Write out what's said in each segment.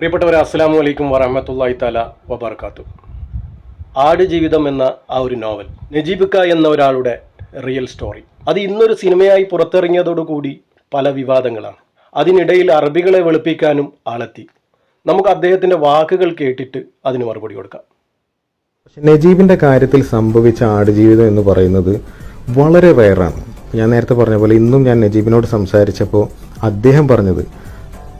പ്രിയപ്പെട്ടവരെ അസ്സാം വലൈക്കും വറഹമത്തല്ലാഹി താല വബർക്കാത്തു ആടുജീവിതം എന്ന ആ ഒരു നോവൽ നജീബിക്ക എന്ന ഒരാളുടെ റിയൽ സ്റ്റോറി. അത് ഇന്നൊരു സിനിമയായി പുറത്തിറങ്ങിയതോടുകൂടി പല വിവാദങ്ങളാണ്. അതിനിടയിൽ അറബികളെ വെളുപ്പിക്കാനും ആളെത്തി. നമുക്ക് അദ്ദേഹത്തിന്റെ വാക്കുകൾ കേട്ടിട്ട് അതിന് മറുപടി കൊടുക്കാം. പക്ഷെ നജീബിന്റെ കാര്യത്തിൽ സംഭവിച്ച ആട് ജീവിതം എന്ന് പറയുന്നത് വളരെ വയറാണ് ഞാൻ നേരത്തെ പറഞ്ഞ പോലെ ഇന്നും ഞാൻ നജീബിനോട് സംസാരിച്ചപ്പോൾ അദ്ദേഹം പറഞ്ഞത്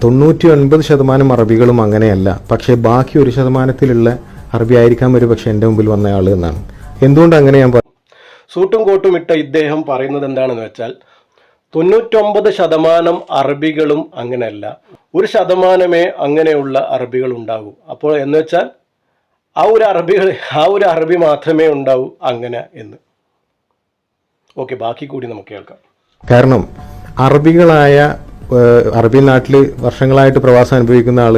തൊണ്ണൂറ്റി ഒൻപത് ശതമാനം അറബികളും അങ്ങനെയല്ല. പക്ഷേ ബാക്കി ഒരു ശതമാനത്തിലുള്ള അറബി ആയിരിക്കാം ഒരു പക്ഷെ എന്റെ മുമ്പിൽ വന്ന ആൾ എന്നാണ്. എന്തുകൊണ്ട് അങ്ങനെ ഞാൻ പറഞ്ഞു സൂട്ടും കോട്ടും ഇട്ട ഇദ്ദേഹം പറയുന്നത് എന്താണെന്ന് വെച്ചാൽ തൊണ്ണൂറ്റൊമ്പത് ശതമാനം അറബികളും അങ്ങനെയല്ല. ഒരു ശതമാനമേ അങ്ങനെയുള്ള അറബികൾ ഉണ്ടാകൂ. അപ്പോൾ എന്ന് വെച്ചാൽ ആ ഒരു അറബികൾ ആ ഒരു അറബി മാത്രമേ ഉണ്ടാവൂ അങ്ങനെ എന്ന്. ഓക്കെ ബാക്കി കൂടി നമുക്ക് കേൾക്കാം. കാരണം അറബികളായ അറബി നാട്ടിൽ വർഷങ്ങളായിട്ട് പ്രവാസം അനുഭവിക്കുന്ന ആൾ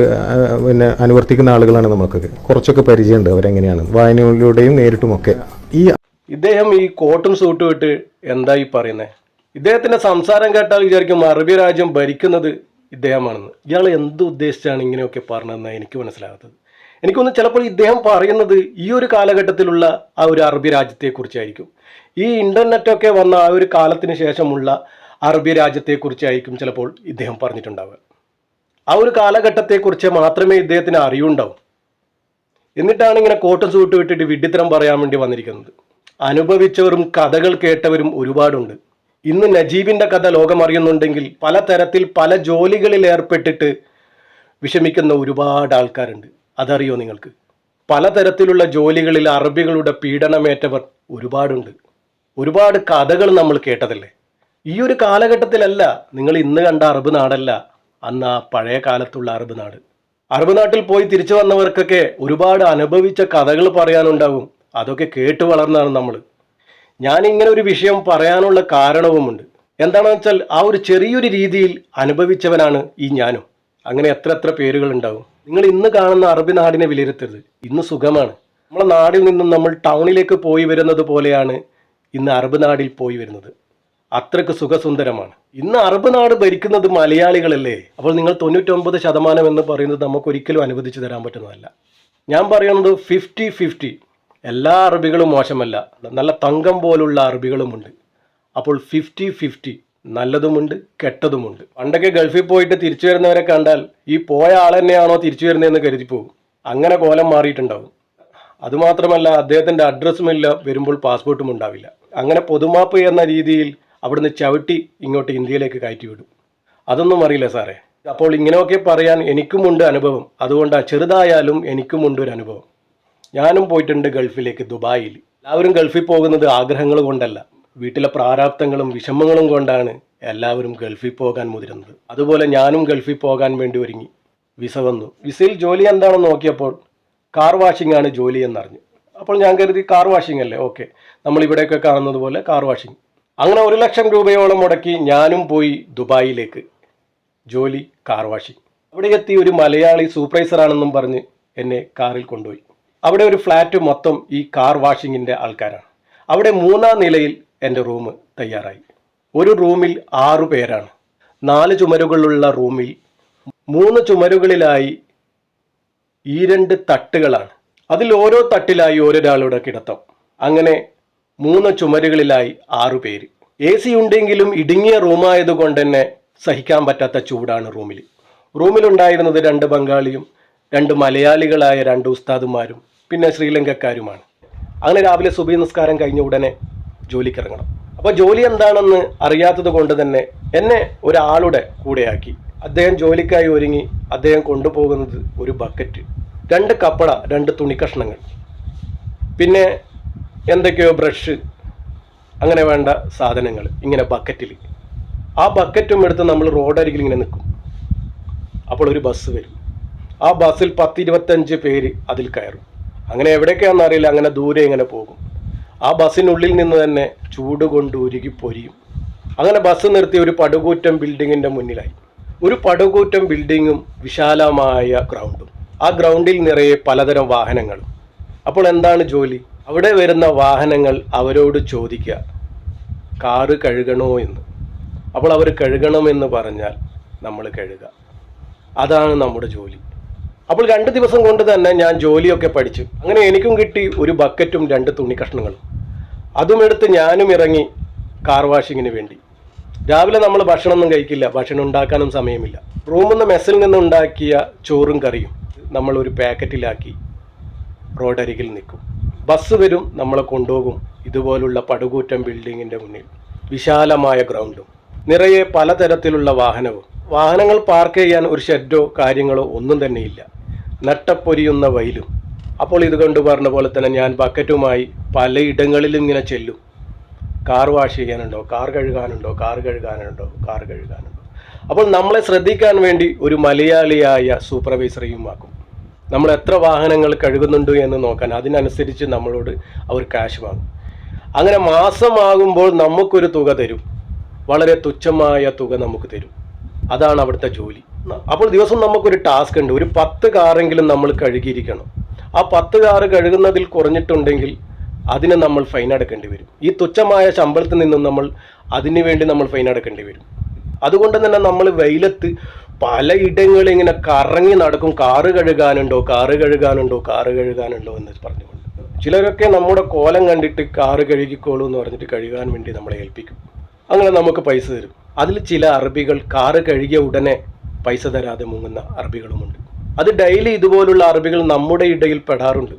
പിന്നെ അനുവർത്തിക്കുന്ന ആളുകളാണ് നമുക്കൊക്കെ കുറച്ചൊക്കെ പരിചയമുണ്ട് അവരെങ്ങനെയാണ്. വായനയിലൂടെയും നേരിട്ടുമൊക്കെ. ഈ ഇദ്ദേഹം ഈ കോട്ടും സൂട്ടും ഇട്ട് എന്താ ഈ പറയുന്നത് ഇദ്ദേഹത്തിന്റെ സംസാരം കേട്ടാൽ വിചാരിക്കും അറബി രാജ്യം ഭരിക്കുന്നത് ഇദ്ദേഹമാണെന്ന്. ഇയാൾ എന്ത് ഉദ്ദേശിച്ചാണ് ഇങ്ങനെയൊക്കെ പറഞ്ഞതെന്ന് എനിക്ക് മനസ്സിലാകാത്തത്. എനിക്കൊന്ന് ചിലപ്പോൾ ഇദ്ദേഹം പറയുന്നത് ഈ ഒരു കാലഘട്ടത്തിലുള്ള ആ ഒരു അറബി രാജ്യത്തെക്കുറിച്ചായിരിക്കും. ഈ ഇന്റർനെറ്റൊക്കെ വന്ന ആ ഒരു കാലത്തിന് ശേഷമുള്ള അറബി രാജ്യത്തെക്കുറിച്ചായിരിക്കും ചിലപ്പോൾ ഇദ്ദേഹം പറഞ്ഞിട്ടുണ്ടാവുക. ആ ഒരു കാലഘട്ടത്തെക്കുറിച്ച് മാത്രമേ ഇദ്ദേഹത്തിന് അറിവുണ്ടാവും എന്നിട്ടാണ് ഇങ്ങനെ കോട്ടം സൂട്ട് വിട്ടിട്ട് വിഡ്ഢിത്തരം പറയാൻ വേണ്ടി വന്നിരിക്കുന്നത്. അനുഭവിച്ചവരും കഥകൾ കേട്ടവരും ഒരുപാടുണ്ട്. ഇന്ന് നജീബിന്റെ കഥ ലോകമറിയുന്നുണ്ടെങ്കിൽ പലതരത്തിൽ പല ജോലികളിൽ ഏർപ്പെട്ടിട്ട് വിഷമിക്കുന്ന ഒരുപാട് ആൾക്കാരുണ്ട്. അതറിയോ നിങ്ങൾക്ക്? പലതരത്തിലുള്ള ജോലികളിൽ അറബികളുടെ പീഡനമേറ്റവർ ഒരുപാടുണ്ട്. ഒരുപാട് കഥകൾ നമ്മൾ കേട്ടതല്ലേ? ഈ ഒരു കാലഘട്ടത്തിലല്ല നിങ്ങൾ ഇന്ന് കണ്ട അറബ് നാടല്ല അന്ന് ആ പഴയ കാലത്തുള്ള അറബ് നാട്. അറബ് നാട്ടിൽ പോയി തിരിച്ചു വന്നവർക്കൊക്കെ ഒരുപാട് അനുഭവിച്ച കഥകൾ പറയാനുണ്ടാകും അതൊക്കെ കേട്ട് വളർന്നാണ് നമ്മൾ ഞാൻ ഇങ്ങനെ ഒരു വിഷയം പറയാനുള്ള കാരണവുമുണ്ട്. എന്താണെന്ന് വെച്ചാൽ ആ ഒരു ചെറിയൊരു രീതിയിൽ അനുഭവിച്ചവനാണ് ഈ ഞാനും. അങ്ങനെ എത്ര എത്ര പേരുകൾ ഉണ്ടാവും നിങ്ങൾ ഇന്ന് കാണുന്ന അറബി നാടിനെ വിലയിരുത്തരുത്. ഇന്ന് സുഖമാണ്. നമ്മളെ നാടിൽ നിന്നും നമ്മൾ ടൗണിലേക്ക് പോയി വരുന്നത് പോലെയാണ് ഇന്ന് അറബ് നാടിൽ പോയി വരുന്നത്. അത്രയ്ക്ക് സുഖസുന്ദരമാണ്. ഇന്ന് അറബ് നാട് ഭരിക്കുന്നത് മലയാളികളല്ലേ? അപ്പോൾ നിങ്ങൾ തൊണ്ണൂറ്റൊമ്പത് ശതമാനം എന്ന് പറയുന്നത് നമുക്ക് ഒരിക്കലും അനുവദിച്ചു തരാൻ പറ്റുന്നതല്ല. ഞാൻ പറയുന്നത് ഫിഫ്റ്റി ഫിഫ്റ്റി എല്ലാ അറബികളും മോശമല്ല. നല്ല തങ്കം പോലുള്ള അറബികളുമുണ്ട്. അപ്പോൾ ഫിഫ്റ്റി ഫിഫ്റ്റി നല്ലതുമുണ്ട് കെട്ടതുമുണ്ട്. പണ്ടൊക്കെ ഗൾഫിൽ പോയിട്ട് തിരിച്ചു വരുന്നവരെ കണ്ടാൽ ഈ പോയ ആൾ തന്നെയാണോ തിരിച്ചു വരുന്നതെന്ന് കരുതി പോകും അങ്ങനെ കോലം മാറിയിട്ടുണ്ടാവും. അതുമാത്രമല്ല അദ്ദേഹത്തിന്റെ അഡ്രസ്സുമില്ല വരുമ്പോൾ പാസ്പോർട്ടും ഉണ്ടാവില്ല. അങ്ങനെ പൊതുമാപ്പ് എന്ന രീതിയിൽ അവിടുന്ന് ചവിട്ടി ഇങ്ങോട്ട് ഇന്ത്യയിലേക്ക് കയറ്റി വിടും. അതൊന്നും അറിയില്ല സാറേ. അപ്പോൾ ഇങ്ങനെയൊക്കെ പറയാൻ എനിക്കുമുണ്ട് അനുഭവം. അതുകൊണ്ട് ചെറുതായാലും എനിക്കുമുണ്ട് ഒരു അനുഭവം. ഞാനും പോയിട്ടുണ്ട് ഗൾഫിലേക്ക് ദുബായിൽ. എല്ലാവരും ഗൾഫിൽ പോകുന്നത് ആഗ്രഹങ്ങൾ കൊണ്ടല്ല. വീട്ടിലെ പ്രാരാബ്ദങ്ങളും വിഷമങ്ങളും കൊണ്ടാണ് എല്ലാവരും ഗൾഫിൽ പോകാൻ മുതിരുന്നത്. അതുപോലെ ഞാനും ഗൾഫിൽ പോകാൻ വേണ്ടി ഒരുങ്ങി. വിസ വന്നു. വിസയിൽ ജോലി എന്താണെന്ന് നോക്കിയപ്പോൾ കാർ വാഷിംഗ് ആണ് ജോലി എന്നറിഞ്ഞു. അപ്പോൾ ഞാൻ കരുതി കാർ വാഷിംഗ് അല്ലേ ഓക്കെ. നമ്മൾ ഇവിടെയൊക്കെ കാണുന്നത് പോലെ കാർ വാഷിംഗ് അങ്ങനെ ഒരു ലക്ഷം രൂപയോളം മുടക്കി ഞാനും പോയി ദുബായിലേക്ക്. ജോലി കാർ വാഷിംഗ്. അവിടെ എത്തി ഒരു മലയാളി സൂപ്പർവൈസർ ആണെന്നും പറഞ്ഞ് എന്നെ കാറിൽ കൊണ്ടുപോയി. അവിടെ ഒരു ഫ്ലാറ്റ് മൊത്തം ഈ കാർ വാഷിങ്ങിന്റെ ആൾക്കാരാണ്. അവിടെ മൂന്നാം നിലയിൽ എന്റെ റൂം തയ്യാറായി. ഒരു റൂമിൽ ആറു പേരാണ്. നാല് ചുമരുകളുള്ള റൂമിൽ മൂന്ന് ചുമരുകളിലായി ഈ രണ്ട് തട്ടുകളാണ്. അതിൽ ഓരോ തട്ടിലായി ഓരോരാളുടെ കിടത്തം. അങ്ങനെ മൂന്ന് ചുമരുകളിലായി ആറുപേര് എ സി ഉണ്ടെങ്കിലും ഇടുങ്ങിയ റൂമായതുകൊണ്ട് തന്നെ സഹിക്കാൻ പറ്റാത്ത ചൂടാണ് റൂമിൽ. റൂമിലുണ്ടായിരുന്നത് രണ്ട് ബംഗാളിയും രണ്ട് മലയാളികളായ രണ്ട് ഉസ്താദുമാരും പിന്നെ ശ്രീലങ്കക്കാരുമാണ്. അങ്ങനെ രാവിലെ സുബി നിസ്കാരം കഴിഞ്ഞ ഉടനെ ജോലിക്കിറങ്ങണം. അപ്പോൾ ജോലി എന്താണെന്ന് അറിയാത്തത് കൊണ്ട് തന്നെ എന്നെ ഒരാളുടെ കൂടെയാക്കി. അദ്ദേഹം ജോലിക്കായി ഒരുങ്ങി അദ്ദേഹം കൊണ്ടുപോകുന്നത് ഒരു ബക്കറ്റ് രണ്ട് കപ്പട രണ്ട് തുണിക്കഷ്ണങ്ങൾ. പിന്നെ എന്തൊക്കെയോ ബ്രഷ് അങ്ങനെ വേണ്ട സാധനങ്ങൾ ഇങ്ങനെ ബക്കറ്റിൽ ആ ബക്കറ്റും എടുത്ത് നമ്മൾ റോഡരികിൽ ഇങ്ങനെ നിൽക്കും. അപ്പോൾ ഒരു ബസ് വരും. ആ ബസ്സിൽ പത്ത് ഇരുപത്തഞ്ച് പേര് അതിൽ കയറും. അങ്ങനെ എവിടേക്കാണെന്ന് അറിയില്ല അങ്ങനെ ദൂരെ ഇങ്ങനെ പോകും. ആ ബസ്സിനുള്ളിൽ നിന്ന് തന്നെ ചൂട് കൊണ്ട് ഉരുകി പൊരിയും. അങ്ങനെ ബസ് നിർത്തി ഒരു പടുകൂറ്റം ബിൽഡിങ്ങിന്റെ മുന്നിലായി. ഒരു പടുകൂറ്റം ബിൽഡിങ്ങും വിശാലമായ ഗ്രൗണ്ടും ആ ഗ്രൗണ്ടിൽ നിറയെ പലതരം വാഹനങ്ങളും. അപ്പോൾ എന്താണ് ജോലി? അവിടെ വരുന്ന വാഹനങ്ങൾ അവരോട് ചോദിക്കുക കാറ് കഴുകണോ എന്ന്? അപ്പോൾ അവർ കഴുകണമെന്ന് പറഞ്ഞാൽ നമ്മൾ കഴുകുക. അതാണ് നമ്മുടെ ജോലി. അപ്പോൾ രണ്ട് ദിവസം കൊണ്ട് തന്നെ ഞാൻ ജോലിയൊക്കെ പഠിച്ചു. അങ്ങനെ എനിക്കും കിട്ടി ഒരു ബക്കറ്റും രണ്ട് തുണി കഷ്ണങ്ങളും അതും എടുത്ത് ഞാനും ഇറങ്ങി കാർ വാഷിങ്ങിന് വേണ്ടി. രാവിലെ നമ്മൾ ഭക്ഷണമൊന്നും കഴിക്കില്ല ഭക്ഷണം ഉണ്ടാക്കാനും സമയമില്ല. റൂമിൽ നിന്ന് മെസ്സിൽ നിന്ന് ഉണ്ടാക്കിയ ചോറും കറിയും നമ്മൾ ഒരു പാക്കറ്റിലാക്കി റോഡരികിൽ നിൽക്കും. ബസ് വരും നമ്മളെ കൊണ്ടുപോകും. ഇതുപോലുള്ള പടുകൂറ്റം ബിൽഡിങ്ങിന്റെ മുന്നിൽ. വിശാലമായ ഗ്രൗണ്ടും. നിറയെ പലതരത്തിലുള്ള വാഹനവും. വാഹനങ്ങൾ പാർക്ക് ചെയ്യാൻ ഒരു ഷെഡോ കാര്യങ്ങളോ ഒന്നും തന്നെയില്ല നട്ടപ്പൊരിയുന്ന വെയിലും. അപ്പോൾ ഇത് കണ്ടു പറഞ്ഞ പോലെ തന്നെ ഞാൻ ബക്കറ്റുമായി പലയിടങ്ങളിലും ഇങ്ങനെ ചെല്ലും. കാർ വാഷ് ചെയ്യാനുണ്ടോ? കാർ കഴുകാനുണ്ടോ? കാർ കഴുകാനുണ്ടോ? കാർ കഴുകാനുണ്ടോ? അപ്പോൾ നമ്മളെ ശ്രദ്ധിക്കാൻ വേണ്ടി ഒരു മലയാളിയായ സൂപ്പർവൈസറെയും ആക്കും. നമ്മൾ എത്ര വാഹനങ്ങൾ കഴുകുന്നുണ്ട് എന്ന് നോക്കാൻ അതിനനുസരിച്ച് നമ്മളോട് അവർ ക്യാഷ് വാങ്ങും. അങ്ങനെ മാസമാകുമ്പോൾ നമുക്കൊരു തുക തരും. വളരെ തുച്ഛമായ തുക നമുക്ക് തരും. അതാണ് അവിടുത്തെ ജോലി. അപ്പോൾ ദിവസം നമുക്കൊരു ടാസ്ക് ഉണ്ട്. ഒരു പത്ത് കാറെങ്കിലും നമ്മൾ കഴുകിയിരിക്കണം. ആ പത്ത് കാറ് കഴുകുന്നതിൽ കുറഞ്ഞിട്ടുണ്ടെങ്കിൽ അതിനെ നമ്മൾ ഫൈൻ അടക്കേണ്ടി വരും. ഈ തുച്ഛമായ ശമ്പളത്തിൽ നിന്നും നമ്മൾ അതിനു വേണ്ടി നമ്മൾ ഫൈൻ അടക്കേണ്ടി വരും. അതുകൊണ്ട് തന്നെ നമ്മൾ വെയിലത്ത് പലയിടങ്ങളിൽ ഇങ്ങനെ കറങ്ങി നടക്കും. കാറ് കഴുകാനുണ്ടോ കാറ് കഴുകാനുണ്ടോ കാറ് കഴുകാനുണ്ടോ എന്ന് പറഞ്ഞുകൊണ്ട്. ചിലരൊക്കെ നമ്മുടെ കോലം കണ്ടിട്ട് കാറ് കഴുകിക്കോളൂ എന്ന് പറഞ്ഞിട്ട് കഴുകാൻ വേണ്ടി നമ്മളെ ഏൽപ്പിക്കും. അങ്ങനെ നമുക്ക് പൈസ തരും. അതിൽ ചില അറബികൾ കാറ് കഴുകിയ ഉടനെ പൈസ തരാതെ മുങ്ങുന്ന അറബികളുമുണ്ട്. അത് ഡെയിലി ഇതുപോലുള്ള അറബികൾ നമ്മുടെ ഇടയിൽ പെടാറുണ്ട്.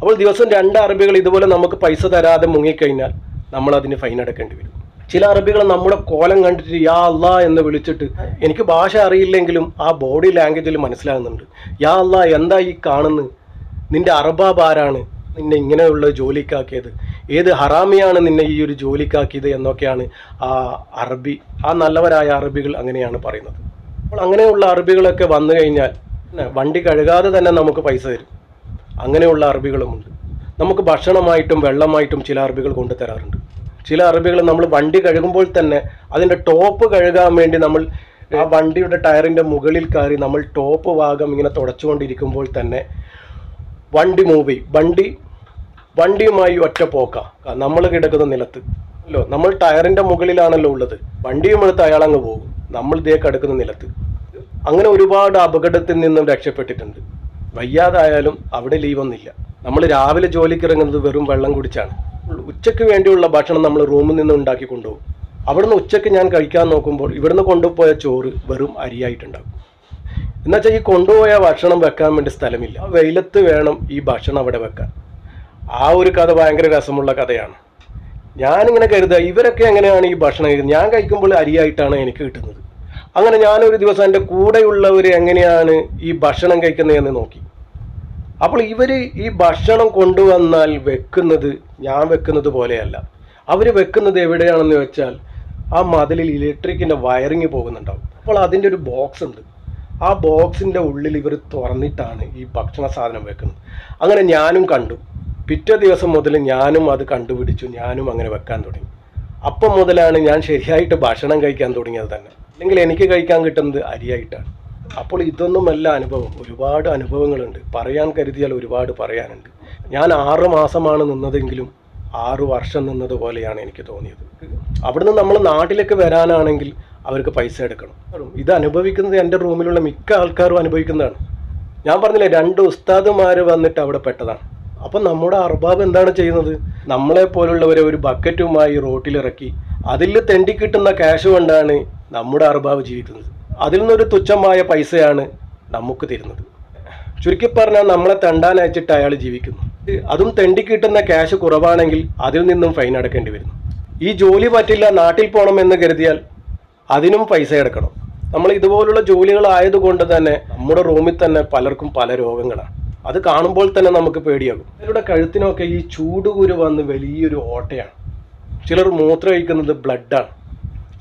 അപ്പോൾ ദിവസം രണ്ട് അറബികൾ ഇതുപോലെ നമുക്ക് പൈസ തരാതെ മുങ്ങിക്കഴിഞ്ഞാൽ നമ്മൾ അതിന് ഫൈൻ അടക്കേണ്ടി വരും. ചില അറബികൾ നമ്മുടെ കോലം കണ്ടിട്ട് യാ അല്ലാ എന്ന് വിളിച്ചിട്ട് എനിക്ക് ഭാഷ അറിയില്ലെങ്കിലും ആ ബോഡി ലാംഗ്വേജിൽ മനസ്സിലാകുന്നുണ്ട്. യാ അല്ലാ എന്താ ഈ കാണുന്നത് നിന്റെ അറബാബ് ആരാണ്? നിന്നെ ഇങ്ങനെയുള്ള ജോലിക്കാക്കിയത്. ഏത് ഹറാമിയാണ് നിന്നെ ഈ ഒരു ജോലിക്കാക്കിയത്? എന്നൊക്കെയാണ് ആ അറബി ആ നല്ലവരായ അറബികൾ അങ്ങനെയാണ് പറയുന്നത്. അപ്പോൾ അങ്ങനെയുള്ള അറബികളൊക്കെ വന്നു കഴിഞ്ഞാൽ വണ്ടി കഴുകാതെ തന്നെ നമുക്ക് പൈസ തരും. അങ്ങനെയുള്ള അറബികളുമുണ്ട്. നമുക്ക് ഭക്ഷണമായിട്ടും വെള്ളമായിട്ടും ചില അറബികൾ കൊണ്ടു തരാറുണ്ട് ചില അറബികൾ നമ്മൾ വണ്ടി കഴുകുമ്പോൾ തന്നെ അതിന്റെ ടോപ്പ് കഴുകാൻ വേണ്ടി നമ്മൾ ആ വണ്ടിയുടെ ടയറിന്റെ മുകളിൽ കയറി നമ്മൾ ടോപ്പ് ഭാഗം ഇങ്ങനെ തുടച്ചുകൊണ്ടിരിക്കുമ്പോൾ തന്നെ വണ്ടി മൂവ് ചെയ്യും. വണ്ടി വണ്ടിയുമായി ഒറ്റ പോക്ക. നമ്മൾ കിടക്കുന്ന നിലത്ത്. അല്ലോ നമ്മൾ ടയറിന്റെ മുകളിലാണല്ലോ ഉള്ളത്. വണ്ടിയും എടുത്ത് അയാൾ അങ്ങ് പോകും. നമ്മൾ ഇതേ കിടക്കുന്ന നിലത്ത്. അങ്ങനെ ഒരുപാട് അപകടത്തിൽ നിന്നും രക്ഷപ്പെട്ടിട്ടുണ്ട്. വയ്യാതായാലും അവിടെ ലീവൊന്നുമില്ല നമ്മൾ രാവിലെ ജോലിക്ക് ഇറങ്ങുന്നത് വെറും വെള്ളം കുടിച്ചാണ്. ഉച്ചയ്ക്ക് വേണ്ടിയുള്ള ഭക്ഷണം നമ്മൾ റൂമിൽ നിന്ന് ഉണ്ടാക്കി കൊണ്ടുപോകും. അവിടുന്ന് ഉച്ചയ്ക്ക് ഞാൻ കഴിക്കാൻ നോക്കുമ്പോൾ ഇവിടുന്ന് കൊണ്ടുപോയ ചോറ് വെറും അരിയായിട്ടുണ്ടാകും. എന്നുവെച്ചാൽ ഈ കൊണ്ടുപോയ ഭക്ഷണം വെക്കാൻ വേണ്ടി സ്ഥലമില്ല. വെയിലത്ത് വേണം ഈ ഭക്ഷണം അവിടെ വെക്കാൻ. ആ ഒരു കഥ ഭയങ്കര രസമുള്ള കഥയാണ്. ഞാനിങ്ങനെ കരുതുക ഇവരൊക്കെ എങ്ങനെയാണ് ഈ ഭക്ഷണം കഴിക്കുന്നത്? ഞാൻ കഴിക്കുമ്പോൾ അരിയായിട്ടാണ് എനിക്ക് കിട്ടുന്നത്. അങ്ങനെ ഞാനൊരു ദിവസം എന്റെ കൂടെയുള്ളവർ എങ്ങനെയാണ് ഈ ഭക്ഷണം കഴിക്കുന്നതെന്ന് നോക്കി. അപ്പോൾ ഇവർ ഈ ഭക്ഷണം കൊണ്ടുവന്നാൽ വെക്കുന്നത് ഞാൻ വെക്കുന്നത് പോലെയല്ല. അവർ വെക്കുന്നത് എവിടെയാണെന്ന് വെച്ചാൽ ആ മതിലിൽ ഇലക്ട്രിക്കിന്റെ വയറിങ് പോകുന്നുണ്ടാവും. അപ്പോൾ അതിന്റെ ഒരു ബോക്സ് ഉണ്ട്. ആ ബോക്സിന്റെ ഉള്ളിൽ ഇവർ തുറന്നിട്ടാണ് ഈ ഭക്ഷണ സാധനം വെക്കുന്നത്. അങ്ങനെ ഞാനും കണ്ടു. പിറ്റേ ദിവസം മുതൽ ഞാനും അത് കണ്ടുപിടിച്ചു. ഞാനും അങ്ങനെ വെക്കാൻ തുടങ്ങി. അപ്പം മുതലാണ് ഞാൻ ശരിയായിട്ട് ഭക്ഷണം കഴിക്കാൻ തുടങ്ങിയത് തന്നെ. അല്ലെങ്കിൽ എനിക്ക് കഴിക്കാൻ കിട്ടുന്നത് അരിയായിട്ടാണ്. അപ്പോൾ ഇതൊന്നുമല്ല അനുഭവം. ഒരുപാട് അനുഭവങ്ങളുണ്ട്. പറയാൻ കരുതിയാൽ ഒരുപാട് പറയാനുണ്ട്. ഞാൻ ആറ് മാസമാണ് നിന്നതെങ്കിലും ആറു വർഷം നിന്നത് പോലെയാണ് എനിക്ക് തോന്നിയത്. അവിടുന്ന് നമ്മൾ നാട്ടിലേക്ക് വരാനാണെങ്കിൽ അവർക്ക് പൈസ എടുക്കണം. ഇത് അനുഭവിക്കുന്നത് എന്റെ റൂമിലുള്ള മിക്ക ആൾക്കാരും അനുഭവിക്കുന്നതാണ്. ഞാൻ പറഞ്ഞില്ലേ രണ്ട് ഉസ്താദുമാർ വന്നിട്ട് അവിടെ പെട്ടതാണ്. അപ്പം നമ്മുടെ അർബാബ് എന്താണ് ചെയ്യുന്നത്? നമ്മളെ പോലുള്ളവരെ ഒരു ബക്കറ്റുമായി റോട്ടിലിറക്കി അതിൽ തെണ്ടി കിട്ടുന്ന ക്യാഷ് കൊണ്ടാണ് നമ്മുടെ അർബാബ് ജീവിക്കുന്നത്. അതിൽ നിന്നൊരു തുച്ഛമായ പൈസയാണ് നമുക്ക് തരുന്നത്. ചുരുക്കി പറഞ്ഞാൽ നമ്മളെ തെണ്ടാൻ അയച്ചിട്ട് അയാൾ ജീവിക്കുന്നു. അതും തെണ്ടി കിട്ടുന്ന ക്യാഷ് കുറവാണെങ്കിൽ അതിൽ നിന്നും ഫൈൻ അടക്കേണ്ടി വരുന്നു. ഈ ജോലി പറ്റില്ല നാട്ടിൽ പോകണം എന്ന് കരുതിയാൽ അതിനും പൈസ അടക്കണം. നമ്മൾ ഇതുപോലുള്ള ജോലികളായതുകൊണ്ട് തന്നെ നമ്മുടെ റൂമിൽ തന്നെ പലർക്കും പല രോഗങ്ങളാണ്. അത് കാണുമ്പോൾ തന്നെ നമുക്ക് പേടിയാകും. ഇവരുടെ കഴുത്തിനൊക്കെ ഈ ചൂടുകുരു വന്ന് വലിയൊരു ഓട്ടയാണ്. ചിലർ മൂത്രമൊഴിക്കുന്നത് ബ്ലഡാണ്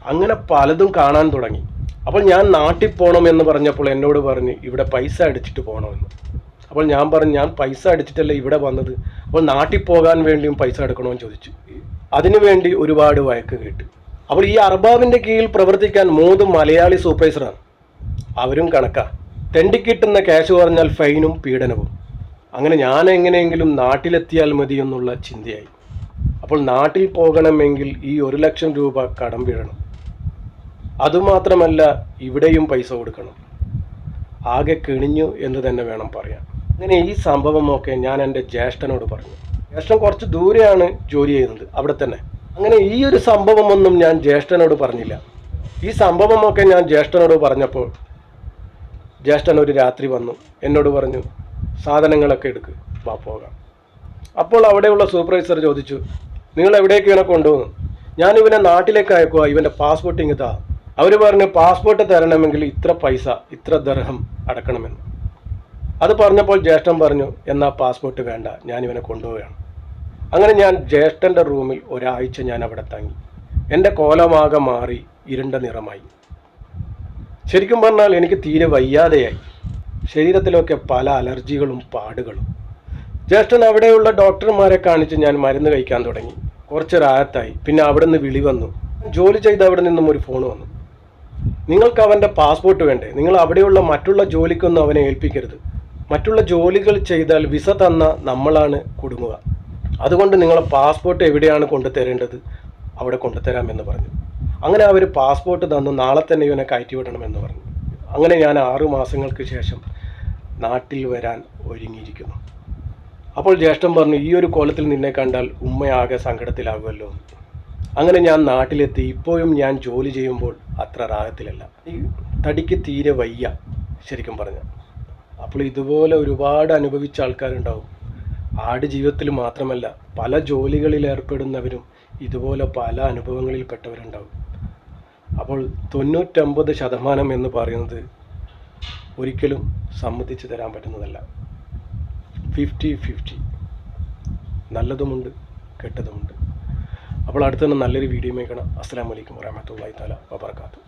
അങ്ങനെ പലതും കാണാൻ തുടങ്ങി. അപ്പോൾ ഞാൻ നാട്ടിൽ പോകണം എന്ന് പറഞ്ഞപ്പോൾ എന്നോട് പറഞ്ഞ് ഇവിടെ പൈസ അടിച്ചിട്ട് പോകണമെന്ന് അപ്പോൾ ഞാൻ പറഞ്ഞു ഞാൻ പൈസ അടിച്ചിട്ടല്ലേ ഇവിടെ വന്നത്? അപ്പോൾ നാട്ടിൽ പോകാൻ വേണ്ടിയും പൈസ എടുക്കണമെന്ന് ചോദിച്ചു. അതിനുവേണ്ടി ഒരുപാട് വഴക്ക് കേട്ടു. അപ്പോൾ ഈ അർബാബിന്റെ കീഴിൽ പ്രവർത്തിക്കാൻ മൂന്ന് മലയാളി സൂപ്പർവൈസറാണ്. അവരും കണക്കാ. തെണ്ടിക്കിട്ടുന്ന ക്യാഷ് പറഞ്ഞാൽ ഫൈനും പീഡനവും. അങ്ങനെ ഞാൻ എങ്ങനെയെങ്കിലും നാട്ടിലെത്തിയാൽ മതി എന്നുള്ള ചിന്തയായി. അപ്പോൾ നാട്ടിൽ പോകണമെങ്കിൽ ഈ ഒരു ലക്ഷം രൂപ കടം വീഴണം അതുമാത്രമല്ല ഇവിടെയും പൈസ കൊടുക്കണം. ആകെ കിണിഞ്ഞു എന്ന് തന്നെ വേണം പറയാൻ. അങ്ങനെ ഈ സംഭവമൊക്കെ ഞാൻ എന്റെ ജ്യേഷ്ഠനോട് പറഞ്ഞു. ജ്യേഷ്ഠൻ കുറച്ച് ദൂരെയാണ് ജോലി ചെയ്യുന്നത് അവിടെ തന്നെ. അങ്ങനെ ഈ ഒരു സംഭവമൊന്നും ഞാൻ ജ്യേഷ്ഠനോട് പറഞ്ഞില്ല. ഈ സംഭവമൊക്കെ ഞാൻ ജ്യേഷ്ഠനോട് പറഞ്ഞപ്പോൾ ജ്യേഷ്ഠൻ ഒരു രാത്രി വന്നു എന്നോട് പറഞ്ഞു സാധനങ്ങളൊക്കെ എടുക്ക് വാ പോകാം. അപ്പോൾ അവിടെയുള്ള സൂപ്പർവൈസർ ചോദിച്ചു നിങ്ങൾ എവിടേക്ക് ഇവനെ കൊണ്ടുപോകുന്നു ഞാൻ ഇവനെ നാട്ടിലേക്ക് അയക്കുക ഇവന്റെ പാസ്പോർട്ട് ഇങ്ങത്താ അവർ പറഞ്ഞു പാസ്പോർട്ട് തരണമെങ്കിൽ ഇത്ര പൈസ ഇത്ര ദർഹം അടക്കണമെന്ന്. അത് പറഞ്ഞപ്പോൾ ജ്യേഷ്ഠൻ പറഞ്ഞു എന്നാ പാസ്പോർട്ട് വേണ്ട ഞാൻ ഇവനെ കൊണ്ടുപോവുകയാണ്. അങ്ങനെ ഞാൻ ജ്യേഷ്ഠന്റെ റൂമിൽ ഒരാഴ്ച ഞാൻ അവിടെ തങ്ങി. എന്റെ കോലമാകെ മാറി ഇരുണ്ട നിറമായി. ശരിക്കും പറഞ്ഞാൽ എനിക്ക് തീരെ വയ്യാതെയായി. ശരീരത്തിലൊക്കെ പല അലർജികളും പാടുകളും. ജ്യേഷ്ഠൻ അവിടെയുള്ള ഡോക്ടർമാരെ കാണിച്ച് ഞാൻ മരുന്ന് കഴിക്കാൻ തുടങ്ങി. കുറച്ച് റായത്തായി പിന്നെ അവിടെ നിന്ന് വിളി വന്നു. ജോലി ചെയ്ത് അവിടെ നിന്നും ഒരു ഫോൺ വന്നു. നിങ്ങൾക്ക് അവന്റെ പാസ്പോർട്ട് വേണ്ടേ? നിങ്ങൾ അവിടെയുള്ള മറ്റുള്ള ജോലിക്കൊന്നും അവനെ ഏൽപ്പിക്കരുത്. മറ്റുള്ള ജോലികൾ ചെയ്താൽ വിസ തന്ന നമ്മളാണ് കുടുങ്ങുക. അതുകൊണ്ട് നിങ്ങളെ പാസ്പോർട്ട് എവിടെയാണ് കൊണ്ടുതരേണ്ടത്? അവിടെ കൊണ്ടുതരാമെന്ന് പറഞ്ഞു. അങ്ങനെ അവർ പാസ്പോർട്ട് തന്നു. നാളെ തന്നെ ഇവനെ കയറ്റി വിടണമെന്ന് പറഞ്ഞു. അങ്ങനെ ഞാൻ ആറു മാസങ്ങൾക്ക് ശേഷം നാട്ടിൽ വരാൻ ഒരുങ്ങിയിരിക്കുന്നു. അപ്പോൾ ജ്യേഷ്ഠൻ പറഞ്ഞു ഈ ഒരു കോലത്തിൽ നിന്നെ കണ്ടാൽ ഉമ്മയാകെ സങ്കടത്തിലാകുമല്ലോ. അങ്ങനെ ഞാൻ നാട്ടിലെത്തി. ഇപ്പോഴും ഞാൻ ജോലി ചെയ്യുമ്പോൾ അത്ര രാഗത്തിലല്ല ഈ തടിക്ക് തീരെ വയ്യ ശരിക്കും പറഞ്ഞ. അപ്പോൾ ഇതുപോലെ ഒരുപാട് അനുഭവിച്ച ആൾക്കാരുണ്ടാവും. ആട് ജീവിതത്തിൽ മാത്രമല്ല പല ജോലികളിൽ ഏർപ്പെടുന്നവരും ഇതുപോലെ പല അനുഭവങ്ങളിൽ പെട്ടവരുണ്ടാവും. അപ്പോൾ തൊണ്ണൂറ്റമ്പത് ശതമാനം എന്ന് പറയുന്നത് ഒരിക്കലും സമ്മതിച്ചു തരാൻ പറ്റുന്നതല്ല. Fifty fifty. നല്ലതുമുണ്ട് കെട്ടതുമുണ്ട്. അപ്പോൾ അടുത്ത തന്നെ നല്ലൊരു വീഡിയോ മേക്കണം അസ്സാം വലൈക്കും വരഹമത്തല്ലാ തല വബർക്കാത്തു